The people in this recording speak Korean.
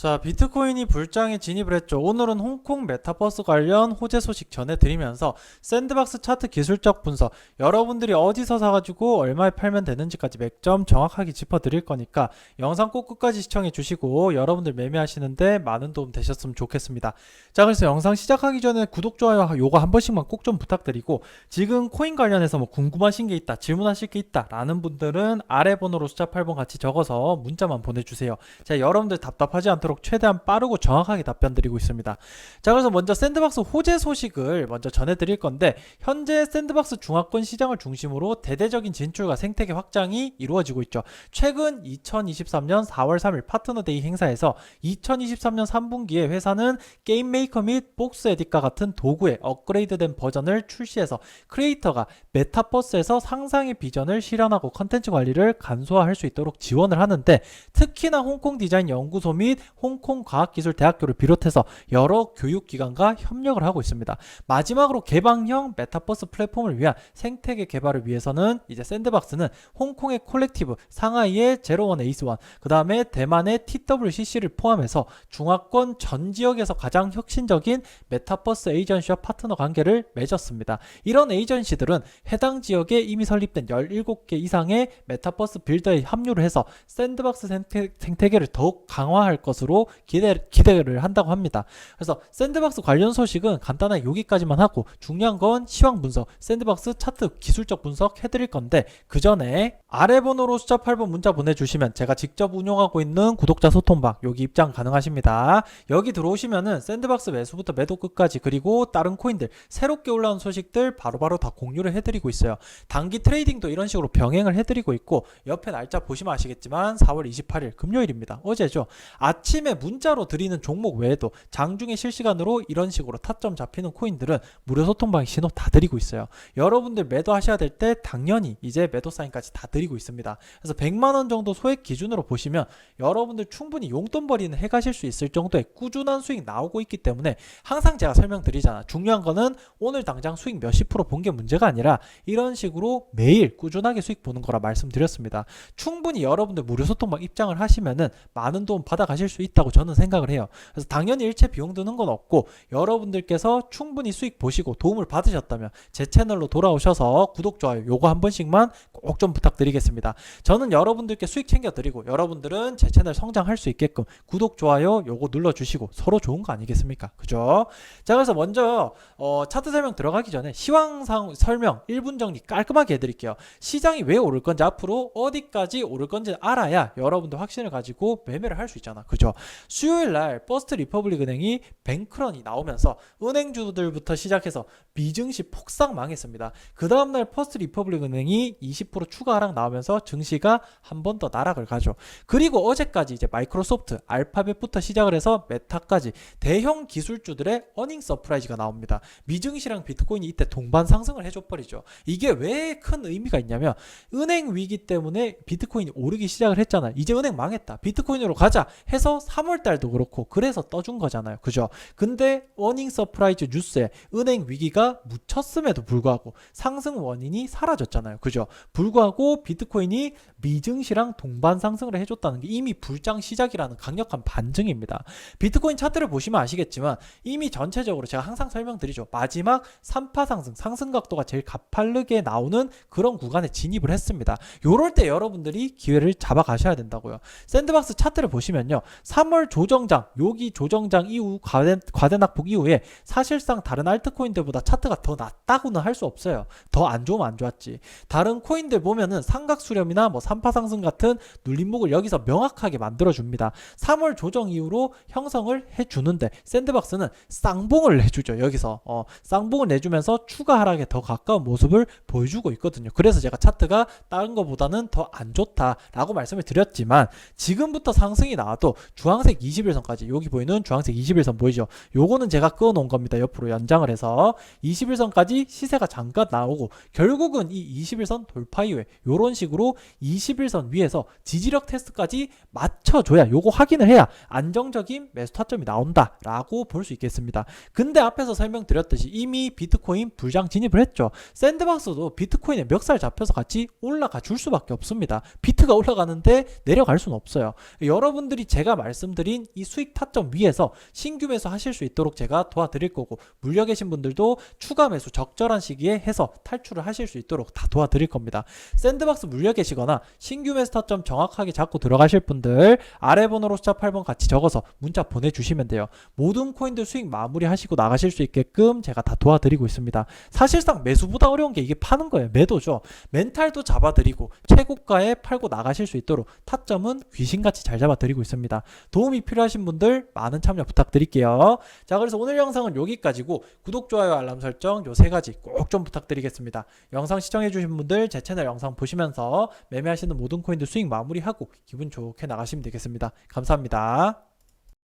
자, 비트코인이 불장에 진입을 했죠. 오늘은 홍콩 메타버스 관련 호재 소식 전해드리면서 샌드박스 차트 기술적 분석, 여러분들이 어디서 사가지고 얼마에 팔면 되는지까지 맥점 정확하게 짚어드릴 거니까 영상 꼭 끝까지 시청해 주시고 여러분들 매매하시는데 많은 도움 되셨으면 좋겠습니다. 자, 그래서 영상 시작하기 전에 구독, 좋아요 요거 한 번씩만 꼭 좀 부탁드리고 지금 코인 관련해서 뭐 궁금하신 게 있다, 질문하실 게 있다 라는 분들은 아래 번호로 숫자 8번 같이 적어서 문자만 보내주세요. 자, 여러분들 답답하지 않도록 최대한 빠르고 정확하게 답변 드리고 있습니다. 자, 그래서 먼저 샌드박스 호재 소식을 먼저 전해드릴 건데, 현재 샌드박스 중화권 시장을 중심으로 대대적인 진출과 생태계 확장이 이루어지고 있죠. 최근 2023년 4월 3일 파트너데이 행사에서 2023년 3분기에 회사는 게임 메이커 및 복스 에딧과 같은 도구의 업그레이드된 버전을 출시해서 크리에이터가 메타버스에서 상상의 비전을 실현하고 컨텐츠 관리를 간소화할 수 있도록 지원을 하는데 특히나 홍콩 디자인 연구소 및 홍콩 과학기술대학교를 비롯해서 여러 교육기관과 협력을 하고 있습니다. 마지막으로 개방형 메타버스 플랫폼을 위한 생태계 개발을 위해서는 이제 샌드박스는 홍콩의 콜렉티브, 상하이의 제로원 에이스원, 그 다음에 대만의 TWCC를 포함해서 중화권 전 지역에서 가장 혁신적인 메타버스 에이전시와 파트너 관계를 맺었습니다. 이런 에이전시들은 해당 지역에 이미 설립된 17개 이상의 메타버스 빌더에 합류를 해서 샌드박스 생태, 생태계를 더욱 강화할 것으로 기대, 기대를 한다고 합니다. 그래서 샌드박스 관련 소식은 간단하게 여기까지만 하고 중요한 건 시황 분석, 샌드박스 차트 기술적 분석 해드릴 건데 그 전에 아래 번호로 숫자 8번 문자 보내주시면 제가 직접 운영하고 있는 구독자 소통방 여기 입장 가능하십니다. 여기 들어오시면은 샌드박스 매수부터 매도 끝까지 그리고 다른 코인들 새롭게 올라온 소식들 바로바로 다 공유를 해드리고 있어요. 단기 트레이딩도 이런 식으로 병행을 해드리고 있고 옆에 날짜 보시면 아시겠지만 4월 28일 금요일입니다. 어제죠. 아침 에 문자로 드리는 종목 외에도 장중에 실시간으로 이런 식으로 타점 잡히는 코인들은 무료 소통방 신호 다 드리고 있어요. 여러분들 매도하셔야 될 때 당연히 이제 매도 사인까지 다 드리고 있습니다. 그래서 100만 원 정도 소액 기준으로 보시면 여러분들 충분히 용돈벌이는 해가실 수 있을 정도의 꾸준한 수익 나오고 있기 때문에 항상 제가 설명드리잖아. 중요한 거는 오늘 당장 수익 몇십 프로 본 게 문제가 아니라 이런 식으로 매일 꾸준하게 수익 보는 거라 말씀드렸습니다. 충분히 여러분들 무료 소통방 입장을 하시면은 많은 도움 받아가실 수 있 다고 저는 생각을 해요. 그래서 당연히 일체 비용 드는 건 없고 여러분들께서 충분히 수익 보시고 도움을 받으셨다면 제 채널로 돌아오셔서 구독, 좋아요 요거 한 번씩만 꼭 좀 부탁드리겠습니다. 저는 여러분들께 수익 챙겨드리고 여러분들은 제 채널 성장할 수 있게끔 구독, 좋아요 요거 눌러주시고 서로 좋은 거 아니겠습니까? 그죠? 자 그래서 먼저 어, 차트 설명 들어가기 전에 시황상 설명 1분 정리 깔끔하게 해드릴게요. 시장이 왜 오를 건지 앞으로 어디까지 오를 건지 알아야 여러분도 확신을 가지고 매매를 할 수 있잖아. 그죠? 수요일 날 버스트 리퍼블릭 은행이 뱅크런이 나오면서 은행주들부터 시작해서 미증시 폭삭 망했습니다. 그 다음날 퍼스트 리퍼블릭 은행이 20% 추가 하락 나오면서 증시가 한 번 더 나락을 가죠. 그리고 어제까지 이제 마이크로소프트, 알파벳부터 시작을 해서 메타까지 대형 기술주들의 어닝 서프라이즈가 나옵니다. 미증시랑 비트코인이 이때 동반 상승을 해줘 버리죠. 이게 왜 큰 의미가 있냐면 은행 위기 때문에 비트코인이 오르기 시작을 했잖아. 이제 은행 망했다. 비트코인으로 가자 해서 3월 달도 그렇고 그래서 떠준 거잖아요. 그죠? 근데 어닝 서프라이즈 뉴스에 은행 위기가 묻혔음에도 불구하고 상승 원인이 사라졌잖아요. 그죠? 불구하고 비트코인이 미증시랑 동반 상승을 해줬다는 게 이미 불장 시작이라는 강력한 반증입니다. 비트코인 차트를 보시면 아시겠지만 이미 전체적으로 제가 항상 설명드리죠. 마지막 3파 상승, 상승 각도가 제일 가파르게 나오는 그런 구간에 진입을 했습니다. 요럴 때 여러분들이 기회를 잡아 가셔야 된다고요. 샌드박스 차트를 보시면요. 3월 조정장, 여기 조정장 이후 과대, 과대 낙폭 이후에 사실상 다른 알트코인들보다 차트가 더 낫다고는 할 수 없어요. 더 안 좋으면 안 좋았지. 다른 코인들 보면은 삼각 수렴이나 뭐 3파 상승 같은 눌림목을 여기서 명확하게 만들어 줍니다. 3월 조정 이후로 형성을 해 주는데 샌드박스는 쌍봉을 해주죠. 여기서 어, 쌍봉을 내주면서 추가 하락에 더 가까운 모습을 보여주고 있거든요. 그래서 제가 차트가 다른 것보다는 더 안 좋다라고 말씀을 드렸지만 지금부터 상승이 나와도 주황색 21선까지 여기 보이는 주황색 21선 보이죠? 요거는 제가 끊어놓은 겁니다. 옆으로 연장을 해서 21선까지 시세가 잠깐 나오고 결국은 이 21선 돌파 이후에 요런 식으로 21선 위에서 지지력 테스트까지 맞춰줘야 요거 확인을 해야 안정적인 매수 타점이 나온다라고 볼 수 있겠습니다. 근데 앞에서 설명드렸듯이 이미 비트코인 불장 진입을 했죠. 샌드박스도 비트코인에 멱살 잡혀서 같이 올라가 줄 수밖에 없습니다. 비트가 올라가는데 내려갈 수는 없어요. 여러분들이 제가 말씀드린 이 수익 타점 위에서 신규 매수 하실 수 있도록 제가 도와드릴 거고 물려 계신 분들도 추가 매수 적절한 시기에 해서 탈출을 하실 수 있도록 다 도와드릴 겁니다. 샌드박스 물려 계시거나 신규 매수 타점 정확하게 잡고 들어가실 분들 아래 번호로 숫자 8번 같이 적어서 문자 보내주시면 돼요. 모든 코인들 수익 마무리하시고 나가실 수 있게끔 제가 다 도와드리고 있습니다. 사실상 매수보다 어려운 게 이게 파는 거예요. 매도죠. 멘탈도 잡아드리고 최고가에 팔고 나가실 수 있도록 타점은 귀신같이 잘 잡아드리고 있습니다. 도움이 필요하신 분들 많은 참여 부탁드릴게요. 자, 그래서 오늘 영상은 여기까지고 구독, 좋아요, 알람 설정 요 세 가지 꼭 좀 부탁드리겠습니다. 영상 시청해주신 분들 제 채널 영상 보시면서 매매하시는 모든 코인들 수익 마무리하고 기분 좋게 나가시면 되겠습니다. 감사합니다.